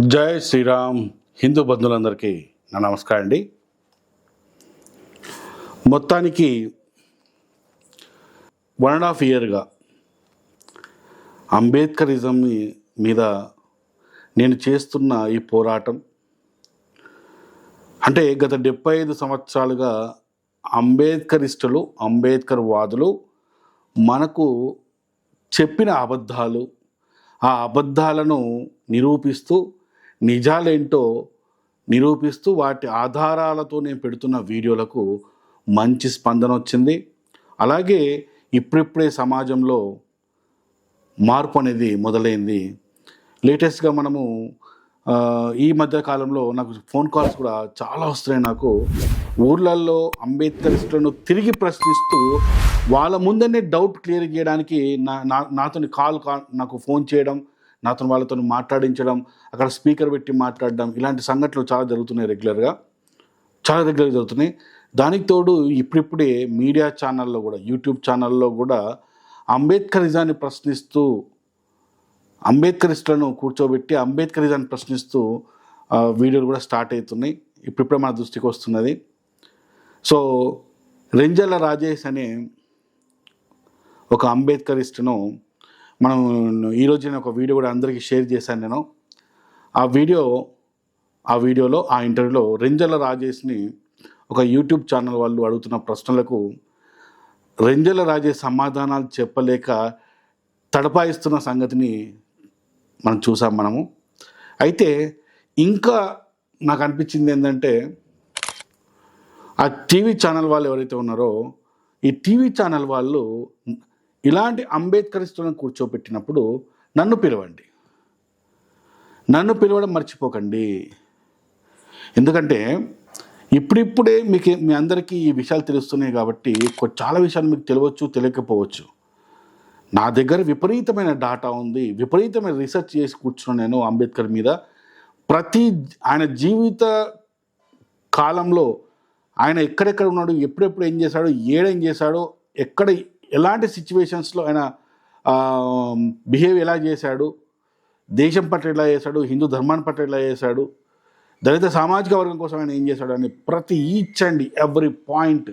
జై శ్రీరామ్. హిందూ బంధువులందరికీ నా నమస్కారం అండి. మొత్తానికి వన్ అండ్ హాఫ్ ఇయర్గా అంబేద్కరిజం మీద నేను చేస్తున్న ఈ పోరాటం అంటే గత డెబ్బై ఐదు సంవత్సరాలుగా అంబేద్కరిస్టులు అంబేద్కర్ వాదులు మనకు చెప్పిన అబద్ధాలు ఆ అబద్ధాలను నిరూపిస్తూ నిజాలేంటో నిరూపిస్తూ వాటి ఆధారాలతో నేను పెడుతున్న వీడియోలకు మంచి స్పందన వచ్చింది. అలాగే ఇప్పుడిప్పుడే సమాజంలో మార్పు అనేది మొదలైంది. లేటెస్ట్గా మనము ఈ మధ్య కాలంలో నాకు ఫోన్ కాల్స్ కూడా చాలా వస్తున్నాయి నాకు. ఊర్లలో అంబేద్కరిస్టులను తిరిగి ప్రశ్నిస్తూ వాళ్ళ ముందనే డౌట్ క్లియర్ చేయడానికి నా నా నాతోని కాల్ నాకు ఫోన్ చేయడం నాతో వాళ్ళతో మాట్లాడించడం అక్కడ స్పీకర్ పెట్టి మాట్లాడడం ఇలాంటి సంఘటనలు చాలా జరుగుతున్నాయి రెగ్యులర్గా. చాలా రెగ్యులర్గా జరుగుతున్నాయి. దానికి తోడు ఇప్పుడిప్పుడే మీడియా ఛానల్లో కూడా యూట్యూబ్ ఛానల్లో కూడా అంబేద్కరిజాన్ని ప్రశ్నిస్తూ అంబేద్కరిస్టులను కూర్చోబెట్టి అంబేద్కరిజాన్ని ప్రశ్నిస్తూ వీడియోలు కూడా స్టార్ట్ అవుతున్నాయి. ఇప్పుడిప్పుడే మన దృష్టికి వస్తున్నది. సో రెంజల్ల రాజేష్ అనే ఒక అంబేద్కరిస్టును మనం ఈరోజు నేను ఒక వీడియో కూడా అందరికీ షేర్ చేశాను నేను. ఆ వీడియో ఆ వీడియోలో ఆ ఇంటర్వ్యూలో రెంజల్ల రాజేష్ని ఒక యూట్యూబ్ ఛానల్ వాళ్ళు అడుగుతున్న ప్రశ్నలకు రెంజల రాజేష్ సమాధానాలు చెప్పలేక తడపాయిస్తున్న సంగతిని మనం చూసాం మనము. అయితే ఇంకా నాకు అనిపించింది ఏంటంటే ఆ టీవీ ఛానల్ వాళ్ళు ఎవరైతే ఉన్నారో ఈ టీవీ ఛానల్ వాళ్ళు ఇలాంటి అంబేద్కరిస్తులను కూర్చోబెట్టినప్పుడు నన్ను పిలవండి. నన్ను పిలవడం మర్చిపోకండి. ఎందుకంటే ఇప్పుడిప్పుడే మీకు మీ అందరికీ ఈ విషయాలు తెలుస్తున్నాయి కాబట్టి చాలా విషయాలు మీకు తెలియవచ్చు తెలియకపోవచ్చు. నా దగ్గర విపరీతమైన డాటా ఉంది. విపరీతమైన రీసెర్చ్ చేసి కూర్చున్నాను నేను అంబేద్కర్ మీద. ప్రతి ఆయన జీవిత కాలంలో ఆయన ఎక్కడెక్కడ ఉన్నాడు ఎప్పుడెప్పుడు ఏం చేశాడు ఏడేం చేశాడో ఎక్కడ ఎలాంటి సిచ్యువేషన్స్లో ఆయన బిహేవ్ ఎలా చేశాడు? దేశం పట్ల ఎలా చేశాడు? హిందూ ధర్మాన్ని పట్ల ఎలా చేశాడు? దళిత సామాజిక వర్గం కోసం ఆయన ఏం చేశాడు అని ప్రతి ఈచ్ అండ్ ఎవ్రీ పాయింట్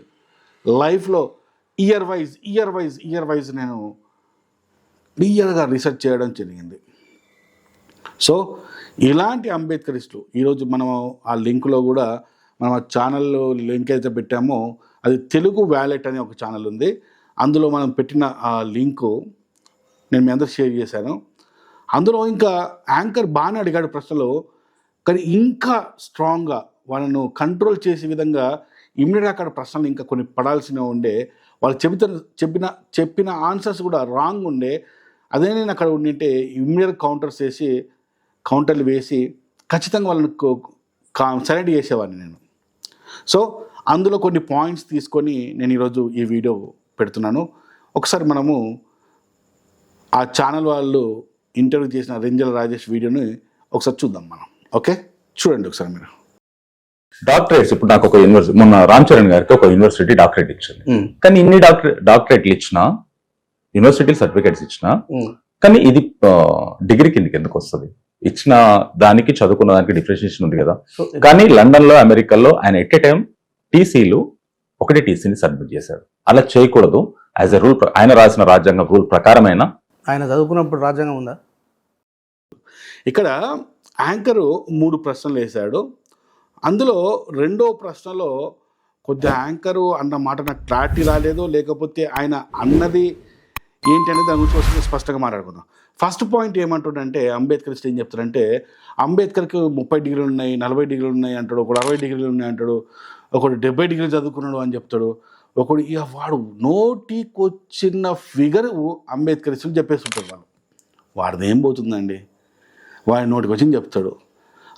లైఫ్లో year wise year wise year wise నేను క్లియర్గా రీసెర్చ్ చేయడం జరిగింది. సో ఇలాంటి అంబేద్కరిస్టులు ఈరోజు మనం ఆ లింక్లో కూడా మనం ఆ ఛానల్లో లింక్ అయితే పెట్టామో అది తెలుగు వ్యాలెట్ అనే ఒక ఛానల్ ఉంది. అందులో మనం పెట్టిన ఆ లింకు నేను మీ అందరు షేర్ చేశాను. అందులో ఇంకా యాంకర్ బాగానే అడిగాడు ప్రశ్నలు కానీ ఇంకా స్ట్రాంగ్గా వాళ్ళను కంట్రోల్ చేసే విధంగా ఇమ్మీడియట్ అక్కడ ప్రశ్నలు ఇంకా కొన్ని పడాల్సిన ఉండే వాళ్ళు చెబుతున్న చెప్పిన చెప్పిన ఆన్సర్స్ కూడా రాంగ్ ఉండే. అదే నేను అక్కడ ఉండింటే ఇమ్మీడియట్ కౌంటర్స్ వేసి కౌంటర్లు వేసి ఖచ్చితంగా వాళ్ళని సెలెక్ట్ చేసేవాడిని నేను. సో అందులో కొన్ని పాయింట్స్ తీసుకొని నేను ఈరోజు ఈ వీడియో పెడుతున్నాను. ఒకసారి మనము ఆ ఛానల్ వాళ్ళు ఇంటర్వ్యూ చేసిన రెంజల రాజేష్ వీడియోని ఒకసారి చూద్దాం మనం. ఓకే? చూడండి ఒకసారి మీరు. డాక్టరేట్స్ ఇప్పుడు నాకు ఒక యూనివర్సిటీ మొన్న రామ్ చరణ్ గారికి ఒక యూనివర్సిటీ డాక్టరేట్ ఇచ్చింది. కానీ ఇన్ని డాక్టర్ డాక్టరేట్లు ఇచ్చినా యూనివర్సిటీ సర్టిఫికేట్స్ ఇచ్చినా కానీ ఇది డిగ్రీ కిందకి ఎందుకు వస్తుంది? ఇచ్చిన దానికి చదువుకున్న దానికి డిఫరెన్షియేషన్ ఉంది కదా. కానీ లండన్లో అమెరికాలో ఆయన ఎట్ ఏ టైం టీసీలు ఒకటే టీసీని సబ్మిట్ చేశాడు. అలా చేయకూడదు. యాజ్ ఎ రూల్ ఆయన రాసిన రాజ్యాంగం రూల్ ప్రకారమైన ఆయన చదువుకున్నప్పుడు రాజ్యాంగం ఉందా? ఇక్కడ యాంకరు మూడు ప్రశ్నలు వేశాడు. అందులో రెండో ప్రశ్నలో కొద్దిగా యాంకరు అన్న మాట నాకు క్లారిటీ రాలేదు. లేకపోతే ఆయన అన్నది ఏంటి అనేది దాని గురించి స్పష్టంగా మాట్లాడుకుందాం. ఫస్ట్ పాయింట్ ఏమంటాడంటే అంబేద్కర్ ఏం చెప్తాడంటే అంబేద్కర్కి ముప్పై డిగ్రీలు ఉన్నాయి నలభై డిగ్రీలు ఉన్నాయి అంటాడు ఒకడు అరవై డిగ్రీలు ఉన్నాయి అంటాడు ఒకడు డెబ్బై డిగ్రీలు చదువుకున్నాడు అని చెప్తాడు. ఒకడు ఇక వాడు నోటికొచ్చిన ఫిగర్ అంబేద్కర్ అంబేద్కరిస్టులు చెప్పేస్తుంటారు వాళ్ళు. వాడిది ఏం పోతుందండి? వాడి నోటికి వచ్చింది చెప్తాడు.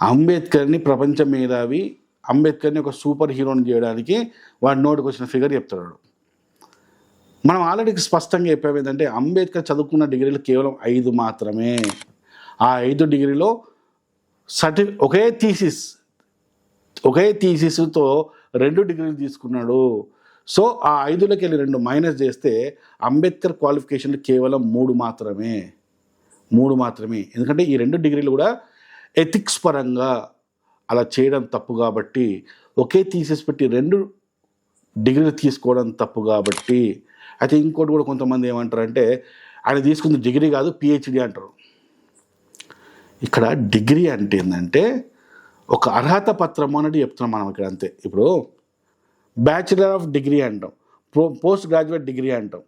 అంబేద్కర్ని ప్రపంచ మేధావి అంబేద్కర్ని ఒక సూపర్ హీరోని చేయడానికి వాడి నోటికి వచ్చిన ఫిగర్ చెప్తాడు మనం ఆల్రెడీ స్పష్టంగా చెప్పాము ఏంటంటే అంబేద్కర్ చదువుకున్న డిగ్రీలు కేవలం ఐదు మాత్రమే. ఆ ఐదు డిగ్రీలో సర్టి ఒకే థీసిస్ ఒకే థీసిస్తో రెండు డిగ్రీలు తీసుకున్నాడు. సో ఆ ఐదులోకి వెళ్ళి రెండు మైనస్ చేస్తే అంబేద్కర్ క్వాలిఫికేషన్లు కేవలం మూడు మాత్రమే. మూడు మాత్రమే. ఎందుకంటే ఈ రెండు డిగ్రీలు కూడా ఎథిక్స్ పరంగా అలా చేయడం తప్పు కాబట్టి ఒకే థీసిస్ పెట్టి రెండు డిగ్రీలు తీసుకోవడం తప్పు కాబట్టి అయితే ఇంకోటి కూడా కొంతమంది ఏమంటారంటే ఆయన తీసుకుంది డిగ్రీ కాదు పిహెచ్డి అంటారు. ఇక్కడ డిగ్రీ అంటే ఏంటంటే ఒక అర్హత పత్రం అనేది చెప్తున్నాం మనం ఇక్కడ అంతే. ఇప్పుడు బ్యాచిలర్ ఆఫ్ డిగ్రీ అంటాం ప్రో పోస్ట్ గ్రాడ్యుయేట్ డిగ్రీ అంటాం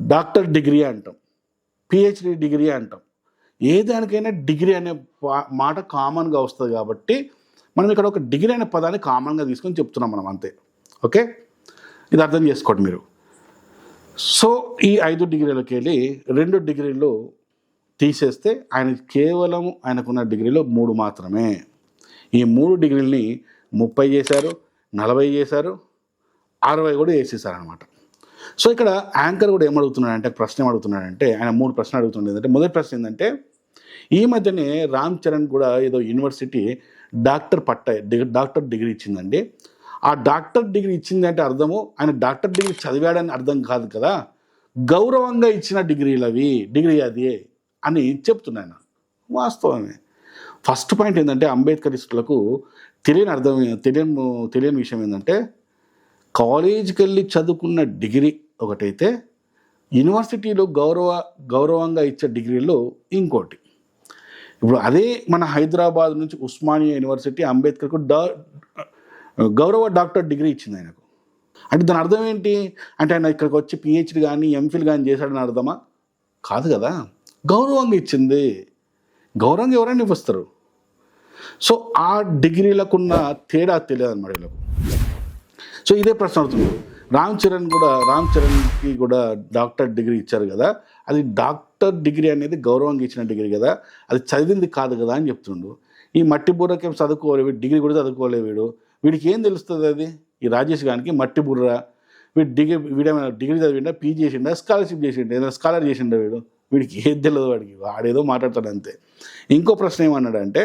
డాక్టర్ డిగ్రీ అంటాం పిహెచ్డి డిగ్రీ అంటాం. ఏ దానికైనా డిగ్రీ అనే పా- మాట కామన్గా వస్తుంది కాబట్టి మనం ఇక్కడ ఒక డిగ్రీ అనే పదాన్ని కామన్గా తీసుకొని చెప్తున్నాం మనం అంతే. ఓకే? ఇది అర్థం చేసుకోండి మీరు. సో ఈ ఐదు డిగ్రీలకు వెళ్ళి రెండు డిగ్రీలు తీసేస్తే ఆయన కేవలం ఆయనకున్న డిగ్రీలో మూడు మాత్రమే. ఈ మూడు డిగ్రీలని ముప్పై చేశారు నలభై చేశారు అరవై కూడా వేసేసారు అనమాట సో ఇక్కడ యాంకర్ కూడా ఏమడుగుతున్నాడంటే ప్రశ్న ఏమడుగుతున్నాడంటే ఆయన మూడు ప్రశ్నలు అడుగుతున్నాడు ఏంటంటే మొదటి ప్రశ్న ఏంటంటే ఈ మధ్యనే రామ్ చరణ్ కూడా ఏదో యూనివర్సిటీ డాక్టర్ పట్ట డాక్టర్ డిగ్రీ ఇచ్చిందండి. ఆ డాక్టర్ డిగ్రీ ఇచ్చిందంటే అర్థము ఆయన డాక్టర్ డిగ్రీ చదివాడని అర్థం కాదు కదా. గౌరవంగా ఇచ్చిన డిగ్రీలు అవి డిగ్రీ అది అని చెప్తున్నాయన వాస్తవమే. ఫస్ట్ పాయింట్ ఏంటంటే అంబేద్కరిస్టులకు తెలియని అర్థం తెలియని తెలియని విషయం ఏంటంటే కాలేజీకి వెళ్ళి చదువుకున్న డిగ్రీ ఒకటైతే యూనివర్సిటీలో గౌరవ గౌరవంగా ఇచ్చే డిగ్రీలు ఇంకోటి. ఇప్పుడు అదే మన హైదరాబాద్ నుంచి ఉస్మానియా యూనివర్సిటీ అంబేద్కర్కు డ గౌరవ డాక్టర్ డిగ్రీ ఇచ్చింది ఆయనకు. అంటే దాని అర్థం ఏంటి? అంటే ఆయన ఇక్కడికి వచ్చి పిహెచ్డి కానీ ఎంఫిల్ కానీ చేశాడని అర్థమా? కాదు కదా. గౌరవంగా ఇచ్చింది. గౌరవంగా ఎవరైనా ఇవ్వస్తారు. సో ఆ డిగ్రీలకున్న తేడా తెలియదు అన్నమాట వీళ్ళకు. సో ఇదే ప్రశ్న అవుతుంది రామ్ చరణ్ కూడా రామ్ చరణ్కి కూడా డాక్టర్ డిగ్రీ ఇచ్చారు కదా. అది డాక్టర్ డిగ్రీ అనేది గౌరవంగా ఇచ్చిన డిగ్రీ కదా. అది చదివింది కాదు కదా అని చెప్తుండు. ఈ మట్టి బూరకేం చదువుకోలే వీడు? డిగ్రీ కూడా చదువుకోలేవాడు వీడికి ఏం తెలుస్తుంది అది? ఈ రాజేష్ గానికి మట్టి బుర్ర. వీడు డిగ్రీ వీడేమైనా డిగ్రీ చదివిండా పీజీ చేసిండా స్కాలర్షిప్ చేసిండా ఏదైనా స్కాలర్ చేసిండా వీడు? వీడికి ఏం తెలియదు వాడికి. వాడేదో మాట్లాడతాడు అంతే. ఇంకో ప్రశ్న ఏమన్నాడంటే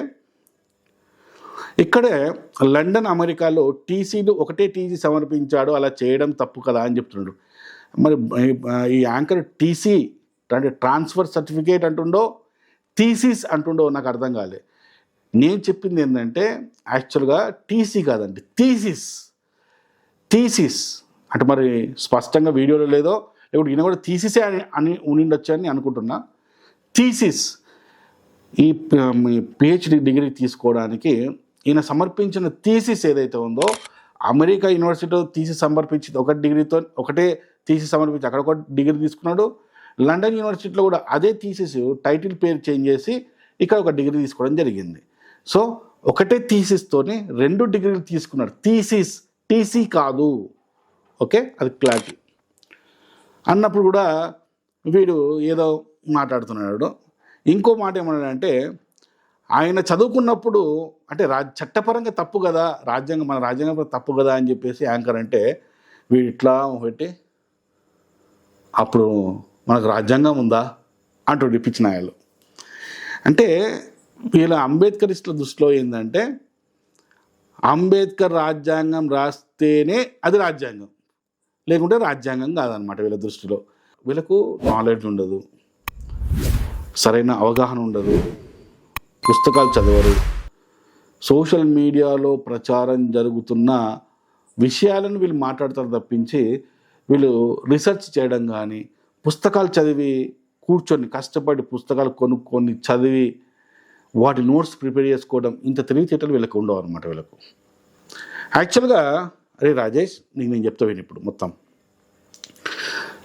ఇక్కడే లండన్ అమెరికాలో టీసీలు ఒకటే టీసీ సమర్పించాడు అలా చేయడం తప్పు కదా అని చెప్తున్నాడు మరి ఈ యాంకర్ టీసీ అంటే ట్రాన్స్ఫర్ సర్టిఫికేట్ అంటుండో థీసిస్ అంటుండో నాకు అర్థం కాలే. నేను చెప్పింది ఏంటంటే యాక్చువల్గా టీసీ కాదండి థీసిస్. థీసిస్. అంటే మరి స్పష్టంగా వీడియోలో లేదో ఇప్పుడు ఈయన కూడా థీసిసే అని అని ఉండిండొచ్చు అని అనుకుంటున్నా. థీసిస్. ఈ పిహెచ్డి డిగ్రీ తీసుకోవడానికి ఈయన సమర్పించిన థీసిస్ ఏదైతే ఉందో అమెరికా యూనివర్సిటీలో తీసి సమర్పించింది ఒక డిగ్రీతో ఒకటే తీసి సమర్పించి అక్కడ ఒక డిగ్రీ తీసుకున్నాడు. లండన్ యూనివర్సిటీలో కూడా అదే థీసిస్ టైటిల్ పేరు చేంజ్ చేసి ఇక్కడ ఒక డిగ్రీ తీసుకోవడం జరిగింది. సో ఒకటే థీసిస్తోనే రెండు డిగ్రీలు తీసుకున్నాడు. థీసిస్ టీసీ కాదు. ఓకే? అది క్లారిటీ. అన్నప్పుడు కూడా వీడు ఏదో మాట్లాడుతున్నాడు. ఇంకో మాట ఏమన్నాడంటే ఆయన చదువుకున్నప్పుడు అంటే రాజ్ చట్టపరంగా తప్పు కదా రాజ్యాంగం మన రాజ్యాంగం తప్పు కదా అని చెప్పేసి యాంకర్ అంటే వీడు ఇట్లా పెట్టి అప్పుడు మనకు రాజ్యాంగం ఉందా? అంటూ పిచ్చిన నాయలు అంటే వీళ్ళ అంబేద్కరిస్టుల దృష్టిలో ఏంటంటే అంబేద్కర్ రాజ్యాంగం రాస్తేనే అది రాజ్యాంగం. లేకుంటే రాజ్యాంగం కాదనమాట వీళ్ళ దృష్టిలో. వీళ్ళకు నాలెడ్జ్ ఉండదు. సరైన అవగాహన ఉండదు. పుస్తకాలు చదవరు. సోషల్ మీడియాలో ప్రచారం జరుగుతున్న విషయాలను వీళ్ళు మాట్లాడతారు తప్పించి వీళ్ళు రీసెర్చ్ చేయడం కానీ పుస్తకాలు చదివి కూర్చొని కష్టపడి పుస్తకాలు కొనుక్కొని చదివి వాటి నోట్స్ ప్రిపేర్ చేసుకోవడం ఇంత తెలివితేటలు వీళ్ళకి ఉండవు అనమాట వీళ్ళకు. యాక్చువల్గా అరే రాజేష్ నీకు నేను చెప్తా విని ఇప్పుడు మొత్తం.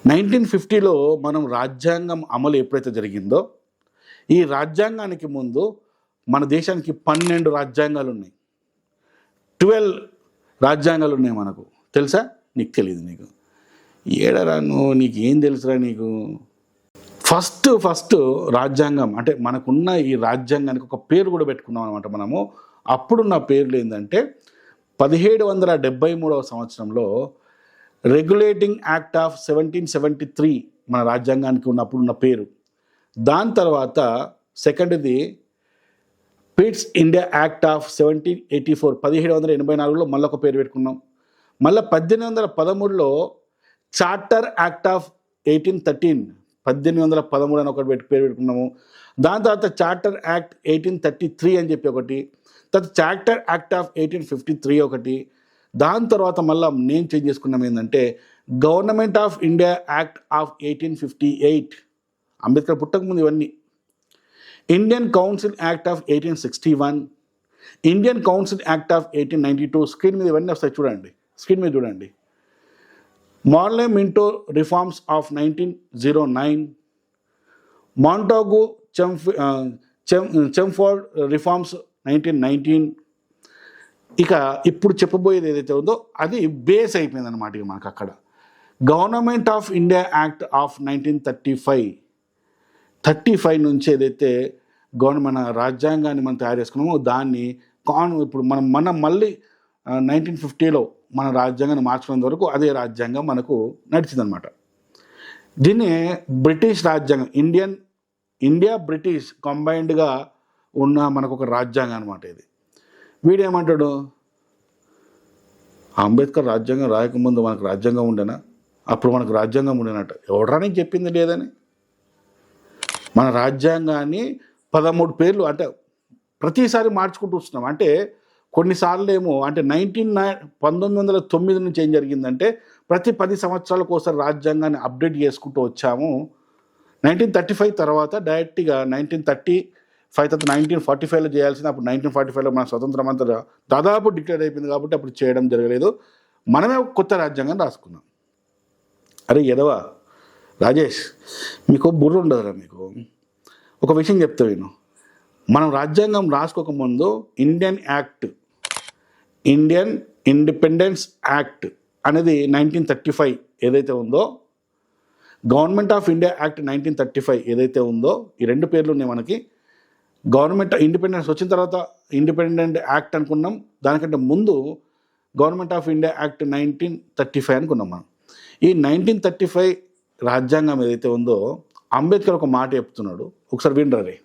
నైన్టీన్ ఫిఫ్టీలో మనం రాజ్యాంగం అమలు ఎప్పుడైతే జరిగిందో ఈ రాజ్యాంగానికి ముందు మన దేశానికి పన్నెండు రాజ్యాంగాలు ఉన్నాయి. ట్వెల్వ్ రాజ్యాంగాలు ఉన్నాయి మనకు. తెలుసా? నీకు తెలియదు నీకు. ఏడరా నువ్వు? నీకు ఏం తెలుసురా నీకు? ఫస్ట్ ఫస్ట్ రాజ్యాంగం అంటే మనకున్న ఈ రాజ్యాంగానికి ఒక పేరు కూడా పెట్టుకున్నాం అనమాట మనము. అప్పుడున్న పేర్లు ఏంటంటే పదిహేడు వందల డెబ్బై మూడవ సంవత్సరంలో regulating act of seventeen seventy three మన రాజ్యాంగానికి ఉన్నప్పుడు ఉన్న పేరు. దాని తర్వాత సెకండ్ది Pitt's India act of seventeen eighty four పదిహేడు వందల ఎనభై నాలుగులో మళ్ళీ ఒక పేరు పెట్టుకున్నాం. మళ్ళీ పద్దెనిమిది వందల పదమూడులో charter act of eighteen thirteen పద్దెనిమిది వందల పదమూడు అని ఒకటి పెట్టి పేరు పెట్టుకున్నాము. దాని తర్వాత charter act eighteen thirty three అని చెప్పి ఒకటి తర్వాత charter act of eighteen fifty three ఒకటి. దాని తర్వాత మళ్ళీ నేమ్ చేంజ్ చేసుకున్నాం ఏంటంటే government of India act of eighteen fifty eight Ambedkar పుట్టకముందు ఇవన్నీ. Indian council act of eighteen sixty one Indian council act of eighteen ninety two screen మీద ఇవన్నీ వస్తాయి చూడండి. స్క్రీన్ మీద చూడండి. Morley Minto reforms of nineteen zero nine Montagu చెంఫ్ చెం చెంఫార్డ్ reforms nineteen nineteen ఇక ఇప్పుడు చెప్పబోయేది ఏదైతే ఉందో అది బేస్ అయిపోయింది అనమాట ఇక మనకు అక్కడ. Government of India act of nineteen thirty five thirty five నుంచి ఏదైతే గవర్నమెంట్ రాజ్యాంగాన్ని మనం తయారు చేసుకున్నామో దాన్ని కాన్ ఇప్పుడు మనం మనం మళ్ళీ uh, నైన్టీన్ ఫిఫ్టీలో మన రాజ్యాంగాన్ని మార్చుకునేంత వరకు అదే రాజ్యాంగం మనకు నడిచిందనమాట దీన్ని బ్రిటిష్ రాజ్యాంగం ఇండియన్ ఇండియా బ్రిటిష్ కంబైన్డ్గా ఉన్న మనకు ఒక రాజ్యాంగం అనమాట ఇది. వీడేమంటాడు? అంబేద్కర్ రాజ్యాంగం రాయకముందు మనకు రాజ్యాంగం ఉండేనా? అప్పుడు మనకు రాజ్యాంగం ఉండేనట. ఎవడరానికి చెప్పింది లేదని? మన రాజ్యాంగాన్ని పదమూడు పేర్లు అంటే ప్రతిసారి మార్చుకుంటూ వస్తున్నాం. అంటే కొన్నిసార్లు ఏమో అంటే నైన్టీన్ నైన్ పంతొమ్మిది వందల తొమ్మిది నుంచి ఏం జరిగిందంటే ప్రతి పది సంవత్సరాలకు ఒకసారి రాజ్యాంగాన్ని అప్డేట్ చేసుకుంటూ వచ్చాము. నైన్టీన్ థర్టీ ఫైవ్ తర్వాత డైరెక్ట్గా నైన్టీన్ థర్టీ ఫైవ్ తర్వాత నైన్టీన్ ఫార్టీ ఫైవ్లో చేయాల్సింది అప్పుడు నైన్టీన్ ఫార్టీ ఫైవ్లో మన స్వతంత్రం అంతా దాదాపు డిక్లేర్ అయిపోయింది కాబట్టి అప్పుడు చేయడం జరగలేదు. మనమే ఒక కొత్త రాజ్యాంగం రాసుకున్నాం. అరే ఎదవా? రాజేష్ మీకు బుర్ర ఉండదురా మీకు. ఒక విషయం చెప్తా నేను మనం రాజ్యాంగం రాసుకోకముందు Indian act Indian independence act అనేది నైన్టీన్ థర్టీ ఫైవ్ ఏదైతే ఉందో government of India act nineteen thirty five ఏదైతే ఉందో ఈ రెండు పేర్లు ఉన్నాయి మనకి గవర్నమెంట్ ఇండిపెండెన్స్ వచ్చిన తర్వాత ఇండిపెండెంట్ యాక్ట్ అనుకున్నాం. దానికంటే ముందు government of India act nineteen thirty five అనుకున్నాం మనం. ఈ నైన్టీన్ థర్టీ ఫైవ్ రాజ్యాంగం ఏదైతే ఉందో అంబేద్కర్ ఒక మాట చెప్తున్నాడు. ఒకసారి వినరే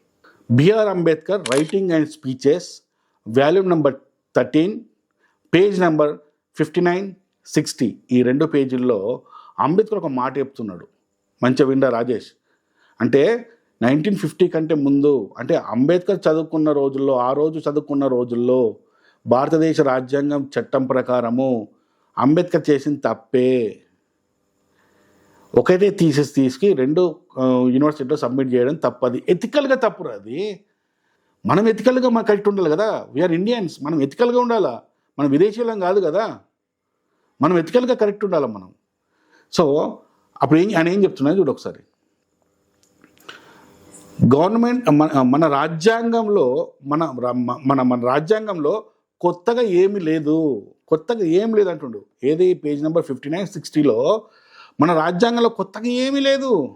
BR Ambedkar writing and speeches volume number thirteen page number fifty nine sixty ఈ రెండు పేజీల్లో అంబేద్కర్ ఒక మాట చెప్తున్నాడు. మంచిగా విండా రాజేష్? అంటే నైన్టీన్ ఫిఫ్టీ కంటే ముందు అంటే అంబేద్కర్ చదువుకున్న రోజుల్లో ఆ రోజు చదువుకున్న రోజుల్లో భారతదేశ రాజ్యాంగం చట్టం ప్రకారము అంబేద్కర్ చేసిన తప్పే. ఒకటే థీసిస్ తీసుకు రెండు యూనివర్సిటీలో సబ్మిట్ చేయడం తప్పది. ఎథికల్గా తప్పురు అది. మనం ఎథికల్గా మనం కరెక్ట్ ఉండాలి కదా. వీఆర్ ఇండియన్స్ మనం ఎథికల్గా ఉండాలా? మనం విదేశీయులం కాదు కదా. మనం ఎథికల్గా కరెక్ట్ ఉండాలి మనం? సో అప్పుడు ఏం ఆయన ఏం చెప్తున్నా చూడు ఒకసారి. గవర్నమెంట్ మన మన రాజ్యాంగంలో మన మన మన రాజ్యాంగంలో కొత్తగా ఏమి లేదు. కొత్తగా ఏం లేదు అంటుండు ఏది? పేజ్ నెంబర్ ఫిఫ్టీ నైన్ సిక్స్టీలో మన రాజ్యాంగంలో కొత్తగా ఏమీ లేదు.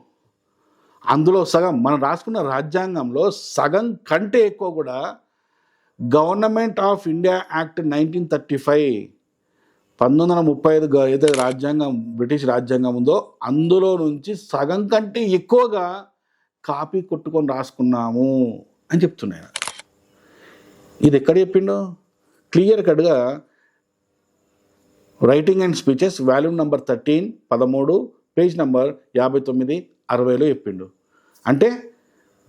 అందులో సగం మనం రాసుకున్న రాజ్యాంగంలో సగం కంటే ఎక్కువ కూడా government of India act nineteen thirty five పంతొమ్మిది వందల ముప్పై ఐదు ఏదైతే రాజ్యాంగం బ్రిటిష్ రాజ్యాంగం ఉందో అందులో నుంచి సగం కంటే ఎక్కువగా కాపీ కొట్టుకొని రాసుకున్నాము అని చెప్తున్నాయి. ఇది ఎక్కడ చెప్పిండు? క్లియర్ కట్గా writing and speeches volume number thirteen పదమూడు పేజ్ నెంబర్ యాభై తొమ్మిది అరవైలో చెప్పిండు. అంటే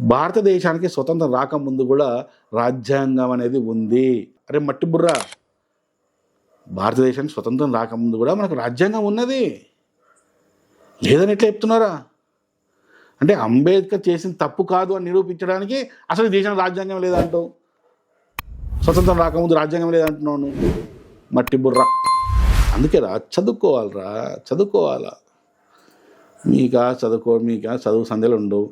భారతదేశానికి స్వతంత్రం రాకముందు కూడా రాజ్యాంగం అనేది ఉంది. అరే మట్టి బుర్ర. భారతదేశానికి స్వతంత్రం రాకముందు కూడా మనకు రాజ్యాంగం ఉన్నది. లేదని ఎట్లా చెప్తున్నారా? అంటే అంబేద్కర్ చేసిన తప్పు కాదు అని నిరూపించడానికి అసలు దేశం రాజ్యాంగం లేదంటావు. స్వతంత్రం రాకముందు రాజ్యాంగం లేదంటున్నాను మట్టి బుర్ర. అందుకే రా చదువుకోవాలరా చదువుకోవాలా? మీకా చదువుకో మీకా చదువు సంధ్యలు ఉండవు